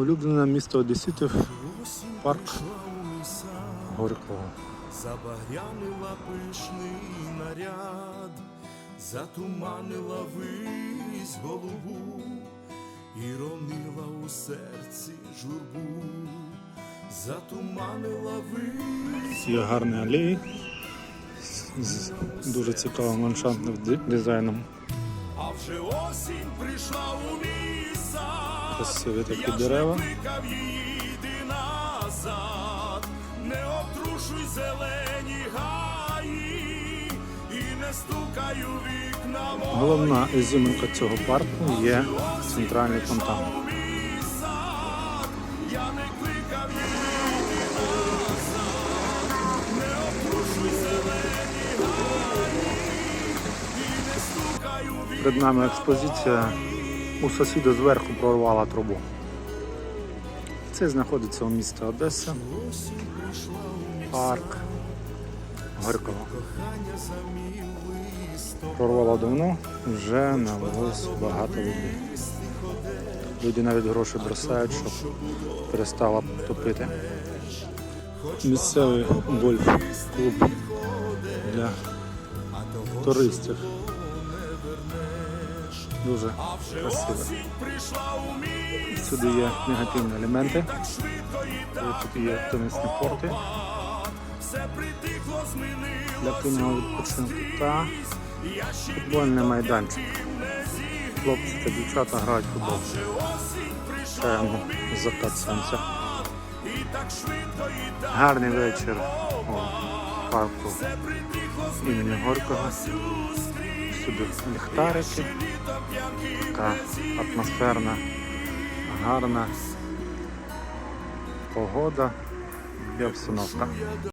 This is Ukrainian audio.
Улюблене місто Одеситів, парк Горького. Забагрянила пишний наряд, затуманила вись голубу і ронила у серці журбу, затуманила вись. Є гарні алеї з дуже цікавим ландшафтним дизайном. А вже осінь прийшла у міса. Красиві такі дерева. не обтрушуй зелені гаї і не стукаю вікна. Головна ізюминка цього парку є центральний фонтан. Я не кликав її, назад, не обтрушуй зелені гаї і не стукаю вікна Перед нами експозиція у сусіда зверху прорвала трубу. Це знаходиться у місті Одеса, парк Горького. Прорвало давно, вже налилось багато людей. Люди навіть гроші бросають, щоб перестала топити. Місцевий гольф-клуб для туристів. Дуже прийшла. Сюди є негативні елементи. Тут є тенісні порти для активного відпочинку та футбольний майданчик. Хлопці та дівчата грають футбол. Чаємо закат сонця. Гарний вечір у парку імені Горького. Сюди ліхтарики, така атмосферна, гарна погода і обстановка.